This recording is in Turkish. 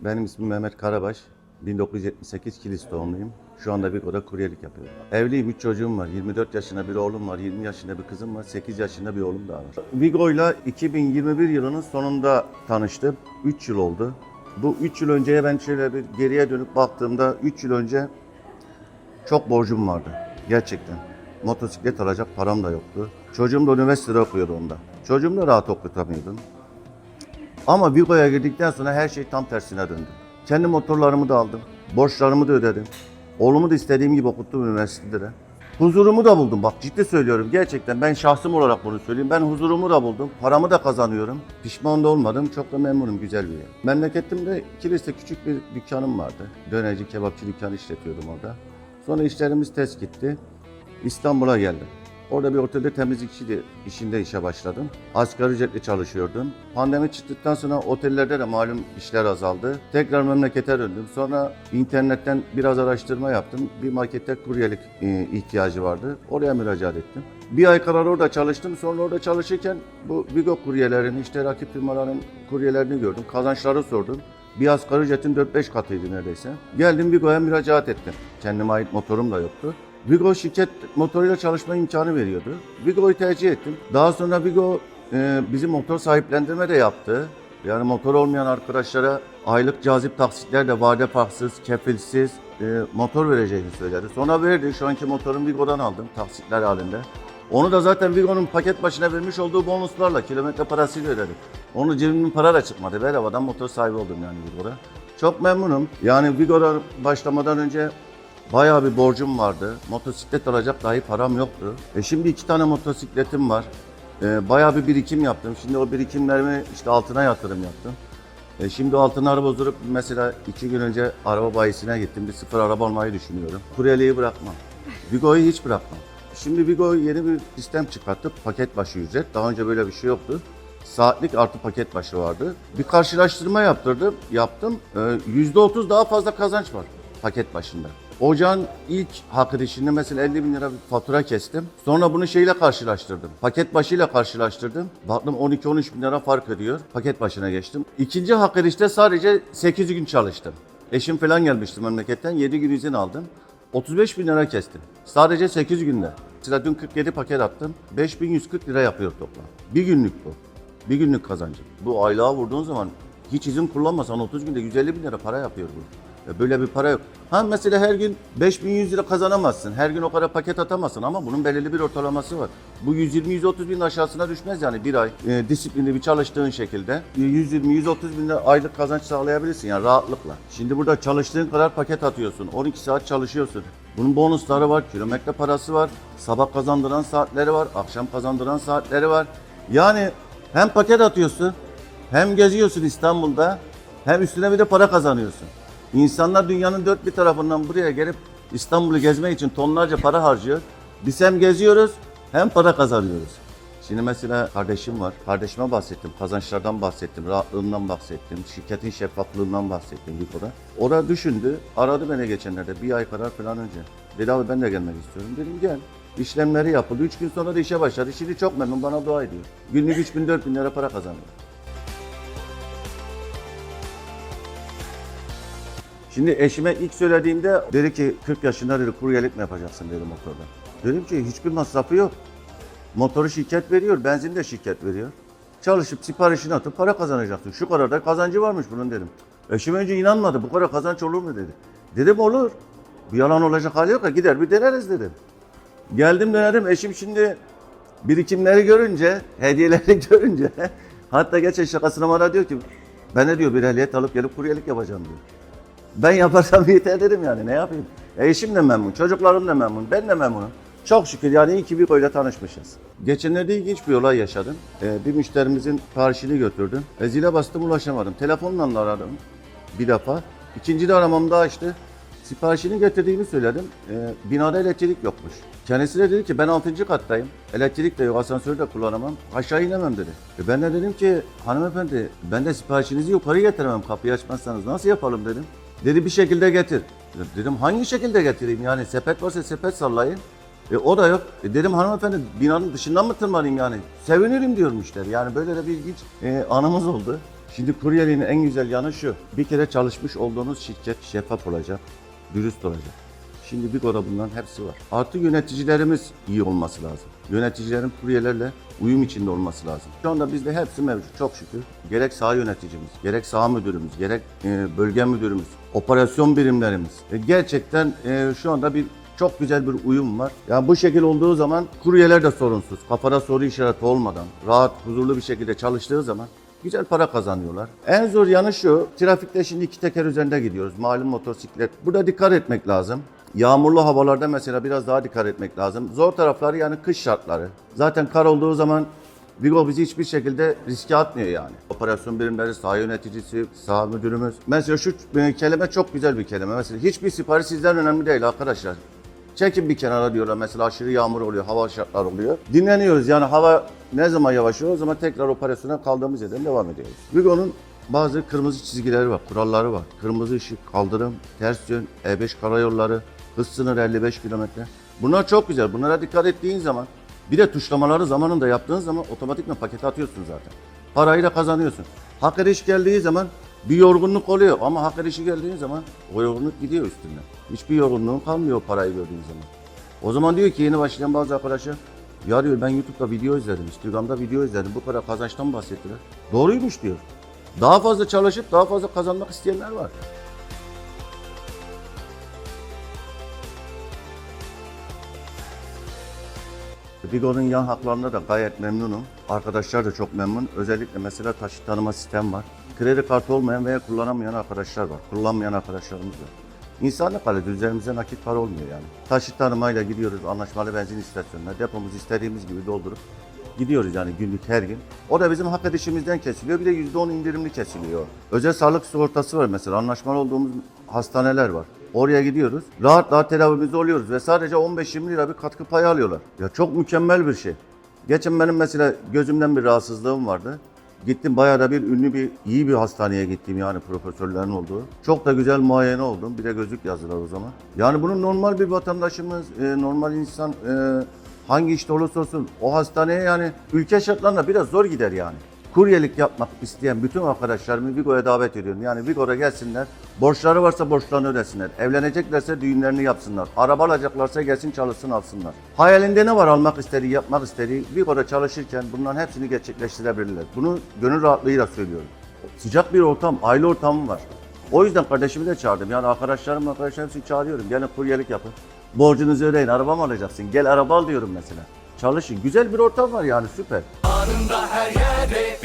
Benim ismim Mehmet Karabaş. 1978 Kilis doğumluyum. Şu anda Vigo'da kuryelik yapıyorum. Evliyim, 3 çocuğum var. 24 yaşında bir oğlum var, 20 yaşında bir kızım var, 8 yaşında bir oğlum daha var. Vigo'yla 2021 yılının sonunda tanıştım. 3 yıl oldu. Bu 3 yıl önceye ben şöyle bir geriye dönüp baktığımda 3 yıl önce çok borcum vardı. Gerçekten. Motosiklet alacak param da yoktu. Çocuğum da üniversitede okuyordu onda. Çocuğumu da rahat okutamıyordum. Ama Vigo'ya girdikten sonra her şey tam tersine döndü. Kendi motorlarımı da aldım. Borçlarımı da ödedim. Oğlumu da istediğim gibi okuttum üniversitede de. Huzurumu da buldum. Bak ciddi söylüyorum. Gerçekten ben şahsım olarak bunu söyleyeyim. Ben huzurumu da buldum. Paramı da kazanıyorum. Pişman da olmadım. Çok da memnunum. Güzel bir yer. Memleketimde Kilis'te küçük bir dükkanım vardı. Dönerci, kebapçı dükkanı işletiyordum orada. Sonra işlerimiz ters gitti. İstanbul'a geldim. Orada bir otelde temizlikçi de- işinde işe başladım. Asgari ücretli çalışıyordum. Pandemi çıktıktan sonra otellerde de malum işler azaldı. Tekrar memlekete döndüm. Sonra internetten biraz araştırma yaptım. Bir markette kuryelik e, ihtiyacı vardı. Oraya müracaat ettim. Bir ay kadar orada çalıştım. Sonra orada çalışırken bu Vigo kuryelerini, işte rakip firmaların kuryelerini gördüm. Kazançları sordum. Bir asgari ücretin 4-5 katıydı neredeyse. Geldim Vigo'ya müracaat ettim. Kendime ait motorum da yoktu. Vigo şirket motoruyla çalışma imkanı veriyordu. Vigo'yu tercih ettim. Daha sonra Vigo e, bizim motor sahiplendirme de yaptı. Yani motor olmayan arkadaşlara aylık cazip taksitlerle vade farksız, kefilsiz e, motor vereceğini söyledi. Sonra verdi. Şu anki motorum Vigo'dan aldım taksitler halinde. Onu da zaten Vigo'nun paket başına vermiş olduğu bonuslarla, kilometre parasıyla ödedim. Onu cebimin para da çıkmadı. Bedavadan motor sahibi oldum yani Vigo'da. Çok memnunum. Yani Vigo'da başlamadan önce Bayağı bir borcum vardı. Motosiklet alacak dahi param yoktu. E şimdi iki tane motosikletim var. E, bayağı bir birikim yaptım. Şimdi o birikimlerimi işte altına yatırım yaptım. E, şimdi o altınları bozdurup mesela iki gün önce araba bayisine gittim. Bir sıfır araba almayı düşünüyorum. Kuryeliği bırakmam. Vigo'yu hiç bırakmam. Şimdi Vigo yeni bir sistem çıkarttı. Paket başı ücret. Daha önce böyle bir şey yoktu. Saatlik artı paket başı vardı. Bir karşılaştırma yaptırdım. Yaptım. E, %30 daha fazla kazanç var paket başında. Ocağın ilk hak edişinde mesela 50 bin lira bir fatura kestim. Sonra bunu şeyle karşılaştırdım. Paket başıyla karşılaştırdım. Baktım 12-13 bin lira fark ediyor. Paket başına geçtim. İkinci hak edişte sadece 8 gün çalıştım. Eşim falan gelmişti memleketten. 7 gün izin aldım. 35 bin lira kestim. Sadece 8 günde. Mesela dün 47 paket attım. 5140 lira yapıyor toplam. Bir günlük bu. Bir günlük kazancım. Bu aylığa vurduğun zaman hiç izin kullanmasan 30 günde 150 bin lira para yapıyor bu. E, Böyle bir para yok. Ha mesela her gün 5100 lira kazanamazsın. Her gün o kadar paket atamazsın ama bunun belirli bir ortalaması var. Bu 120-130 bin aşağısına düşmez yani bir ay e, disiplinli bir çalıştığın şekilde e, 120-130 bin lira aylık kazanç sağlayabilirsin yani rahatlıkla. Şimdi burada çalıştığın kadar paket atıyorsun. 12 saat çalışıyorsun. Bunun bonusları var, kilometre parası var, sabah kazandıran saatleri var, akşam kazandıran saatleri var. Yani hem paket atıyorsun, hem geziyorsun İstanbul'da, hem üstüne bir de para kazanıyorsun. İnsanlar dünyanın dört bir tarafından buraya gelip İstanbul'u gezmek için tonlarca para harcıyor. Biz hem geziyoruz hem para kazanıyoruz. Şimdi mesela kardeşim var. Kardeşime bahsettim. Kazançlardan bahsettim. Rahatlığından bahsettim. Şirketin şeffaflığından bahsettim Viko'da. O da düşündü. Aradı beni geçenlerde. Bir ay kadar falan önce. Dedi abi ben de gelmek istiyorum. Dedim gel. İşlemleri yapıldı. Üç gün sonra da işe başladı. Şimdi çok memnun. Bana dua ediyor. Günlük 3 bin 4 bin lira para kazanıyor. Şimdi eşime ilk söylediğimde dedi ki 40 yaşında dedi kuryelik mi yapacaksın dedi motorda. Dedim ki hiçbir masrafı yok. Motoru şirket veriyor, benzin de şirket veriyor. Çalışıp siparişini atıp para kazanacaksın. Şu kadar da kazancı varmış bunun dedim. Eşim önce inanmadı. Bu kadar kazanç olur mu dedi. Dedim olur. Bu yalan olacak hali yok ya gider bir deneriz dedim. Geldim denedim. Eşim şimdi birikimleri görünce, hediyeleri görünce hatta geçen şakasına bana diyor ki ben de diyor bir ehliyet alıp gelip kuryelik yapacağım diyor. Ben yaparsam yeter dedim yani ne yapayım. E eşim de memnun, çocuklarım da memnun, ben de memnunum. Çok şükür yani iyi ki bir ile tanışmışız. Geçenlerde ilginç bir olay yaşadım. Ee, bir müşterimizin siparişini götürdüm. E, zile bastım ulaşamadım. Telefonla aradım bir defa. İkinci de aramamda açtı. Siparişini getirdiğimi söyledim. Ee, binada elektrik yokmuş. Kendisi de dedi ki ben 6. kattayım. Elektrik de yok, asansörü de kullanamam. Aşağı inemem dedi. E ben de dedim ki hanımefendi ben de siparişinizi yukarı getiremem kapıyı açmazsanız nasıl yapalım dedim. Dedi bir şekilde getir. Dedim hangi şekilde getireyim yani sepet varsa sepet sallayın. E, o da yok. E, dedim hanımefendi binanın dışından mı tırmanayım yani? Sevinirim diyor müşteri. Yani böyle de bir ilginç e, anımız oldu. Şimdi kuryeliğin en güzel yanı şu. Bir kere çalışmış olduğunuz şirket şeffaf olacak, dürüst olacak. Şimdi Bigo'da bunların hepsi var. Artı yöneticilerimiz iyi olması lazım. Yöneticilerin kuryelerle uyum içinde olması lazım. Şu anda bizde hepsi mevcut çok şükür. Gerek saha yöneticimiz, gerek saha müdürümüz, gerek e, bölge müdürümüz, operasyon birimlerimiz. E, gerçekten e, şu anda bir çok güzel bir uyum var. Yani bu şekil olduğu zaman kuryeler de sorunsuz. Kafada soru işareti olmadan rahat, huzurlu bir şekilde çalıştığı zaman güzel para kazanıyorlar. En zor yanı şu, trafikte şimdi iki teker üzerinde gidiyoruz. Malum motosiklet. Burada dikkat etmek lazım. Yağmurlu havalarda mesela biraz daha dikkat etmek lazım. Zor tarafları yani kış şartları. Zaten kar olduğu zaman Vigo bizi hiçbir şekilde riske atmıyor yani. Operasyon birimleri, saha yöneticisi, saha müdürümüz. Mesela şu e, kelime çok güzel bir kelime. Mesela hiçbir sipariş sizden önemli değil arkadaşlar. Çekin bir kenara diyorlar mesela aşırı yağmur oluyor, hava şartları oluyor. Dinleniyoruz yani hava ne zaman yavaşlıyor o zaman tekrar operasyona kaldığımız yerden devam ediyoruz. Vigo'nun bazı kırmızı çizgileri var, kuralları var. Kırmızı ışık, kaldırım, ters yön, E5 karayolları, hız sınırı 55 kilometre. Bunlar çok güzel. Bunlara dikkat ettiğin zaman bir de tuşlamaları zamanında yaptığın zaman otomatikman pakete atıyorsun zaten. Parayı da kazanıyorsun. Hak ediş geldiği zaman bir yorgunluk oluyor ama hak edişi geldiği zaman o yorgunluk gidiyor üstünden. Hiçbir yorgunluğun kalmıyor parayı gördüğün zaman. O zaman diyor ki yeni başlayan bazı arkadaşlar ya diyor ben YouTube'da video izledim, Instagram'da video izledim. Bu kadar kazançtan bahsettiler. Doğruymuş diyor. Daha fazla çalışıp daha fazla kazanmak isteyenler var. Bigo'nun yan haklarında da gayet memnunum. Arkadaşlar da çok memnun. Özellikle mesela taşıt tanıma sistem var. Kredi kartı olmayan veya kullanamayan arkadaşlar var. Kullanmayan arkadaşlarımız var. İnsanlık hali üzerimizde nakit para olmuyor yani. Taşıt tanımayla gidiyoruz anlaşmalı benzin istasyonuna. Depomuzu istediğimiz gibi doldurup gidiyoruz yani günlük her gün. O da bizim hak edişimizden kesiliyor. Bir de %10 indirimli kesiliyor. Özel sağlık sigortası var mesela. Anlaşmalı olduğumuz hastaneler var. Oraya gidiyoruz. Rahat rahat tedavimizi oluyoruz ve sadece 15-20 lira bir katkı payı alıyorlar. Ya çok mükemmel bir şey. Geçen benim mesela gözümden bir rahatsızlığım vardı. Gittim bayağı da bir ünlü bir iyi bir hastaneye gittim yani profesörlerin olduğu. Çok da güzel muayene oldum. Bir de gözlük yazdılar o zaman. Yani bunu normal bir vatandaşımız, e, normal insan e, hangi işte olursa olsun o hastaneye yani ülke şartlarında biraz zor gider yani. Kuryelik yapmak isteyen bütün arkadaşlarımı Vigo'ya davet ediyorum. Yani Vigo'ya gelsinler. Borçları varsa borçlarını ödesinler. Evleneceklerse düğünlerini yapsınlar. Araba alacaklarsa gelsin çalışsın alsınlar. Hayalinde ne var almak istediği, yapmak istediği Vigo'da çalışırken bunların hepsini gerçekleştirebilirler. Bunu gönül rahatlığıyla söylüyorum. Sıcak bir ortam, aile ortamı var. O yüzden kardeşimi de çağırdım. Yani arkadaşlarım, arkadaşlarım hepsini çağırıyorum. Gelin kuryelik yapın. Borcunuzu ödeyin, araba mı alacaksın? Gel araba al diyorum mesela. Çalışın. Güzel bir ortam var yani süper. Anında her yerde